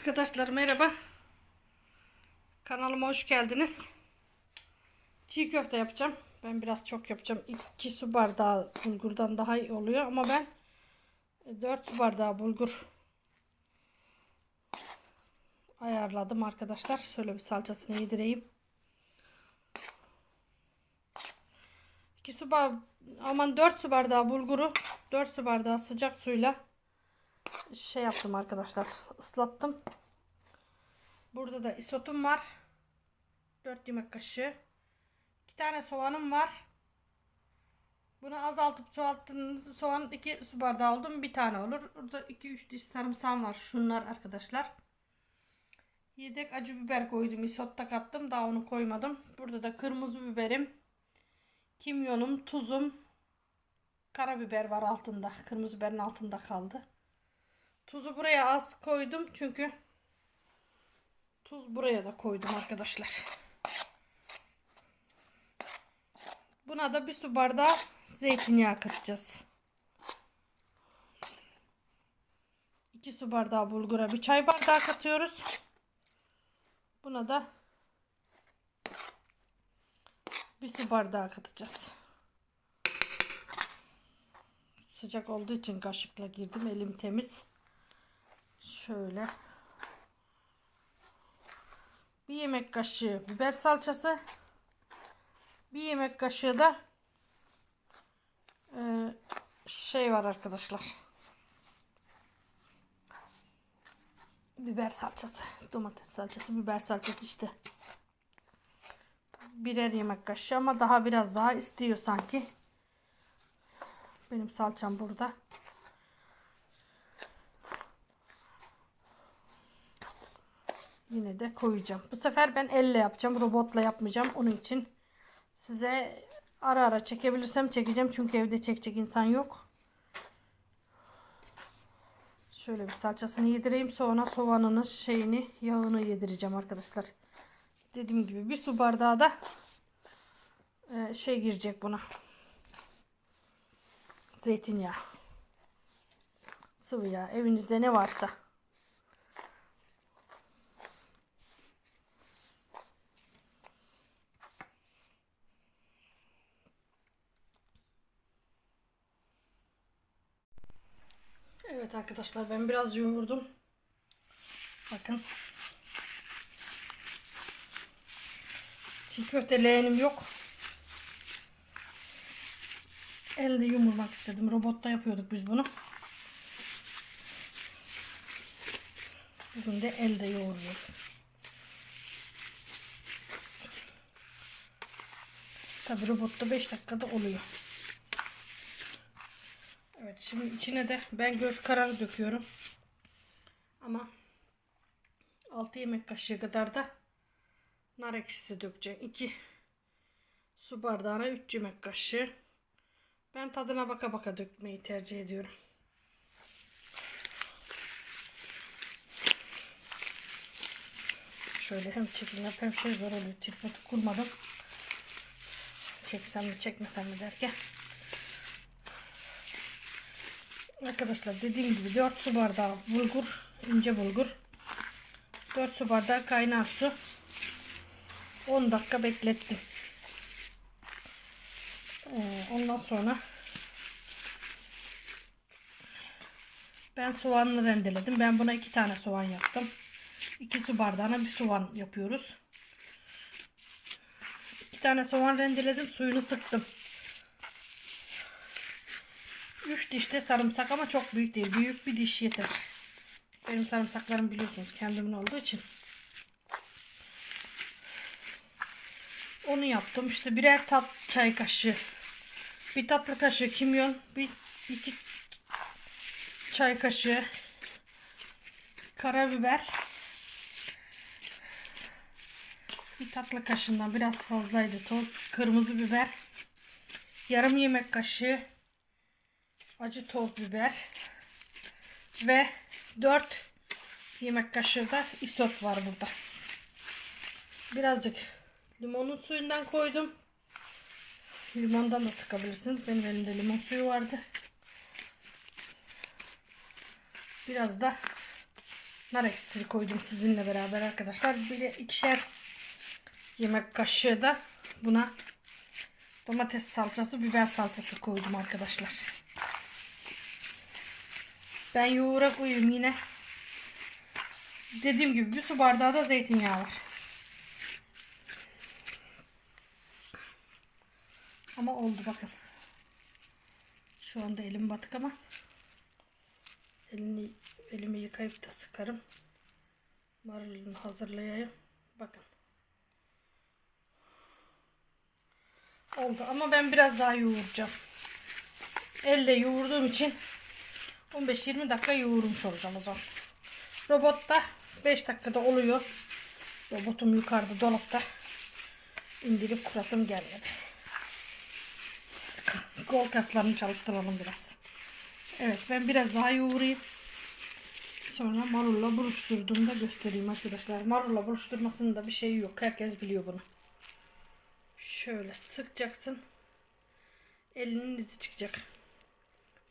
Arkadaşlar merhaba. Kanalıma hoş geldiniz. Çiğ köfte yapacağım. Ben biraz çok yapacağım. 2 su bardağı bulgurdan daha iyi oluyor ama ben 4 su bardağı bulgur ayarladım arkadaşlar. Şöyle bir salçasını yedireyim. 2 su bardağı aman 4 su bardağı bulguru 4 su bardağı sıcak suyla şey yaptım arkadaşlar. ıslattım. Burada da isotum var. 4 yemek kaşığı. 2 tane soğanım var. Bunu azaltıp çoğalttığınız soğan 2 su bardağı oldu mu bir tane olur. Burada 2-3 diş sarımsağım var. Şunlar arkadaşlar. Yedek acı biber koydum. Isotta kattım. Daha onu koymadım. Burada da kırmızı biberim. Kimyonum, tuzum. Karabiber var altında. Kırmızı biberin altında kaldı. Tuzu buraya az koydum çünkü tuz buraya da koydum arkadaşlar. Buna da bir su bardağı zeytinyağı katacağız. 2 su bardağı bulgura bir çay bardağı katıyoruz. Buna da bir su bardağı katacağız. Sıcak olduğu için kaşıkla girdim. Elim temiz. Şöyle. Bir yemek kaşığı biber salçası. Bir yemek kaşığı da e, şey var arkadaşlar. Biber salçası. Domates salçası, biber salçası işte. Birer yemek kaşığı ama daha biraz daha istiyor sanki. Benim salçam burada. Yine de koyacağım. Bu sefer ben elle yapacağım. Robotla yapmayacağım. Onun için size ara ara çekebilirsem çekeceğim. Çünkü evde çekecek insan yok. Şöyle bir salçasını yedireyim. Sonra soğanını, şeyini, yağını yedireceğim arkadaşlar. Dediğim gibi bir su bardağı da e, şey girecek buna. Zeytinyağı. Sıvı yağ. Evinizde ne varsa. Evet arkadaşlar ben biraz yoğurdum. Bakın. Çiğ köfte leğenim yok. Elde yumurmak istedim. Robotta yapıyorduk biz bunu. Bugün de elde yoğuruyoruz. Tabi robotta 5 dakikada oluyor. Şimdi içine de ben göz kararı döküyorum. Ama 6 yemek kaşığı kadar da nar ekşisi dökeceğim. 2 su bardağına 3 yemek kaşığı. Ben tadına baka baka dökmeyi tercih ediyorum. Şöyle hem çekim yap hem şey zor oluyor. Tripodu kurmadım. Çeksem mi çekmesem mi derken. Arkadaşlar dediğim gibi 4 su bardağı bulgur, ince bulgur. 4 su bardağı kaynar su. 10 dakika beklettim. Ee, ondan sonra ben soğanını rendeledim. Ben buna 2 tane soğan yaptım. 2 su bardağına bir soğan yapıyoruz. 2 tane soğan rendeledim. Suyunu sıktım. 3 diş de sarımsak ama çok büyük değil. Büyük bir diş yeter. Benim sarımsaklarım biliyorsunuz kendimin olduğu için. Onu yaptım. İşte birer tat çay kaşığı. Bir tatlı kaşığı kimyon. Bir iki çay kaşığı karabiber. Bir tatlı kaşığından biraz fazlaydı toz. Kırmızı biber. Yarım yemek kaşığı acı toz biber ve 4 yemek kaşığı da isot var burada. Birazcık limonun suyundan koydum. Limondan da sıkabilirsiniz. Benim elimde limon suyu vardı. Biraz da nar ekşisi koydum sizinle beraber arkadaşlar. Bir ikişer yemek kaşığı da buna domates salçası, biber salçası koydum arkadaşlar. Ben yoğura koyayım yine. Dediğim gibi bir su bardağı da zeytinyağı var. Ama oldu bakın. Şu anda elim batık ama elini elimi yıkayıp da sıkarım. Marulunu hazırlayayım. Bakın. Oldu ama ben biraz daha yoğuracağım. Elle yoğurduğum için 15-20 dakika yoğurmuş olacağım o zaman. Robotta 5 dakikada oluyor. Robotum yukarıda dolapta. İndirip kurasım gelmedi. Kol kaslarını çalıştıralım biraz. Evet ben biraz daha yoğurayım. Sonra marulla buruşturduğumda göstereyim arkadaşlar. Marulla buruşturmasının da bir şeyi yok. Herkes biliyor bunu. Şöyle sıkacaksın. Elinin izi çıkacak.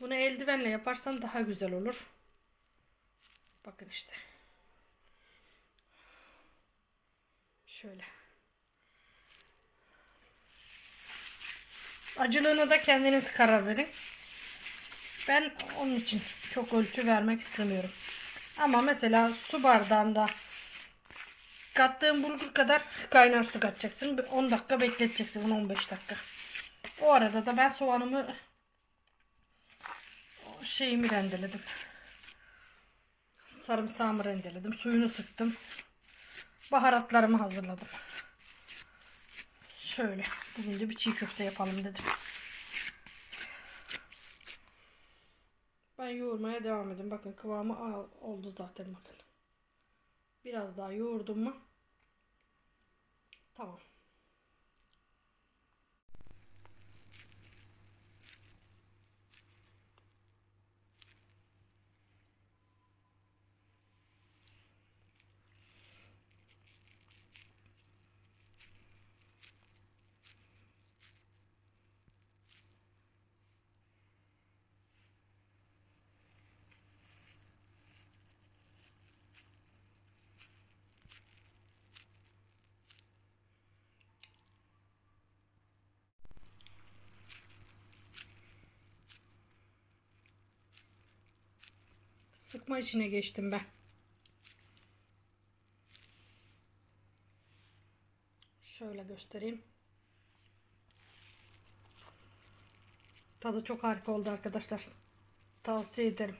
Bunu eldivenle yaparsan daha güzel olur. Bakın işte. Şöyle. Acılığına da kendiniz karar verin. Ben onun için çok ölçü vermek istemiyorum. Ama mesela su bardağında kattığın bulgur kadar kaynar su katacaksın. Bir 10 dakika bekleteceksin. 15 dakika. O arada da ben soğanımı şeyimi rendeledim. Sarımsağımı rendeledim. Suyunu sıktım. Baharatlarımı hazırladım. Şöyle. Bugün de bir çiğ köfte yapalım dedim. Ben yoğurmaya devam edeyim. Bakın kıvamı oldu zaten bakın. Biraz daha yoğurdum mu? Tamam. Sıkma içine geçtim ben. Şöyle göstereyim. Tadı çok harika oldu arkadaşlar. Tavsiye ederim.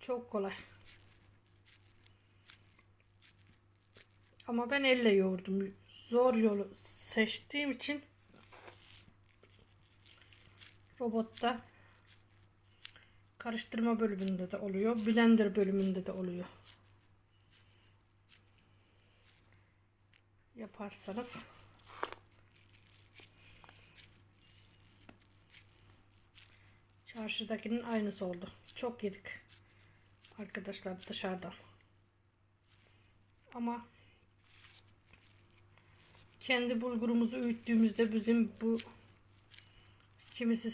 Çok kolay. Ama ben elle yoğurdum. Zor yolu seçtiğim için robotta karıştırma bölümünde de oluyor. Blender bölümünde de oluyor. Yaparsanız çarşıdakinin aynısı oldu. Çok yedik. Arkadaşlar dışarıdan. Ama kendi bulgurumuzu öğüttüğümüzde bizim bu kimisi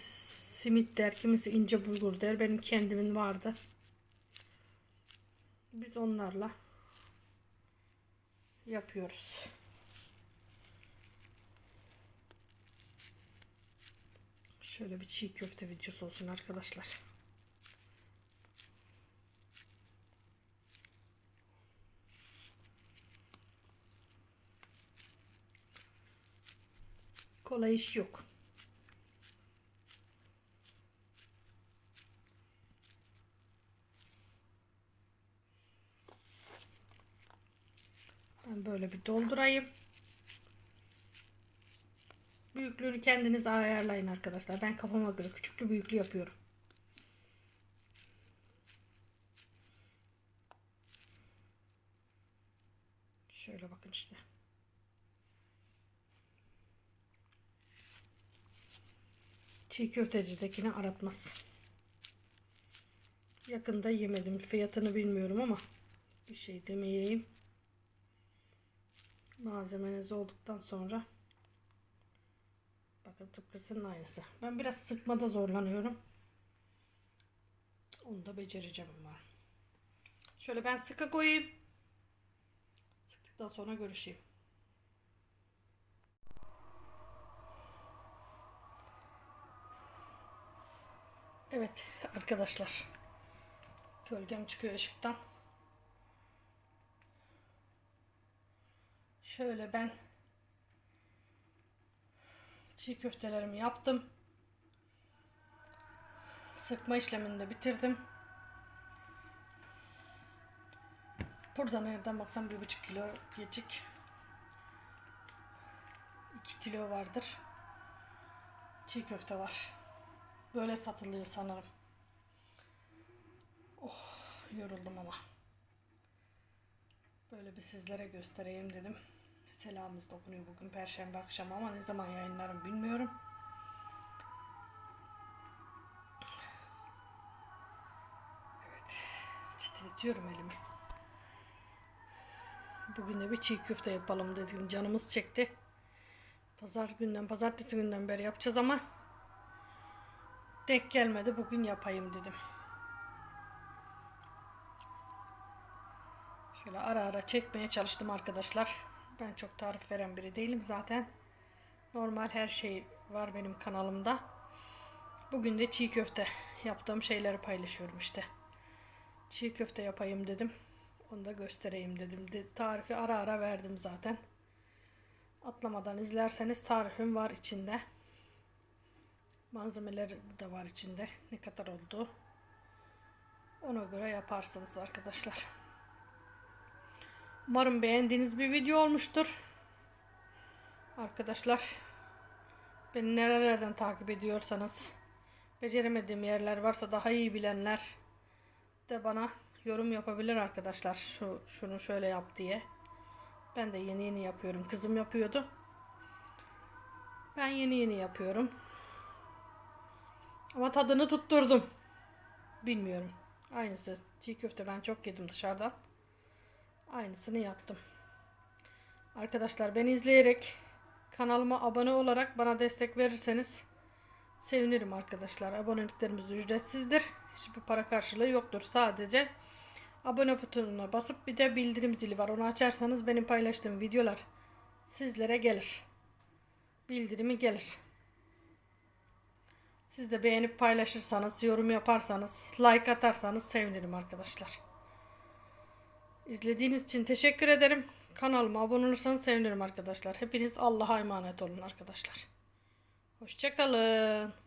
simit der, kimisi ince bulgur der. Benim kendimin vardı. Biz onlarla yapıyoruz. Şöyle bir çiğ köfte videosu olsun arkadaşlar. Kolay iş yok. Ben böyle bir doldurayım. Büyüklüğünü kendiniz ayarlayın arkadaşlar. Ben kafama göre küçüklü büyüklü yapıyorum. Şöyle bakın işte. Çiğ köftecidekini aratmaz. Yakında yemedim. Fiyatını bilmiyorum ama bir şey demeyeyim. Malzemeniz olduktan sonra bakın tıpkısının aynısı. Ben biraz sıkmada zorlanıyorum. Onu da becereceğim ama. Şöyle ben sıkı koyayım. Sıktıktan sonra görüşeyim. Evet arkadaşlar. Gölgem çıkıyor ışıktan. Şöyle ben çiğ köftelerimi yaptım. Sıkma işlemini de bitirdim. Burada nereden baksam bir buçuk kilo geçik. 2 kilo vardır. Çiğ köfte var. Böyle satılıyor sanırım. Oh yoruldum ama. Böyle bir sizlere göstereyim dedim. Selamımız dokunuyor bugün perşembe akşamı ama ne zaman yayınlarım bilmiyorum. Evet. Titretiyorum elimi. Bugün de bir çiğ köfte yapalım dedim. Canımız çekti. Pazar günden, pazartesi günden beri yapacağız ama denk gelmedi. Bugün yapayım dedim. Şöyle ara ara çekmeye çalıştım arkadaşlar. Ben çok tarif veren biri değilim zaten. Normal her şey var benim kanalımda. Bugün de çiğ köfte yaptığım şeyleri paylaşıyorum işte. Çiğ köfte yapayım dedim. Onu da göstereyim dedim. De, tarifi ara ara verdim zaten. Atlamadan izlerseniz tarifim var içinde. Malzemeler de var içinde. Ne kadar oldu. Ona göre yaparsınız arkadaşlar. Umarım beğendiğiniz bir video olmuştur. Arkadaşlar beni nerelerden takip ediyorsanız beceremediğim yerler varsa daha iyi bilenler de bana yorum yapabilir arkadaşlar. Şu şunu şöyle yap diye. Ben de yeni yeni yapıyorum. Kızım yapıyordu. Ben yeni yeni yapıyorum. Ama tadını tutturdum. Bilmiyorum. Aynısı. Çiğ köfte ben çok yedim dışarıdan. Aynısını yaptım. Arkadaşlar beni izleyerek kanalıma abone olarak bana destek verirseniz sevinirim arkadaşlar. Aboneliklerimiz ücretsizdir. Hiçbir para karşılığı yoktur. Sadece abone butonuna basıp bir de bildirim zili var. Onu açarsanız benim paylaştığım videolar sizlere gelir. Bildirimi gelir. Siz de beğenip paylaşırsanız, yorum yaparsanız, like atarsanız sevinirim arkadaşlar. İzlediğiniz için teşekkür ederim. Kanalıma abone olursanız sevinirim arkadaşlar. Hepiniz Allah'a emanet olun arkadaşlar. Hoşçakalın.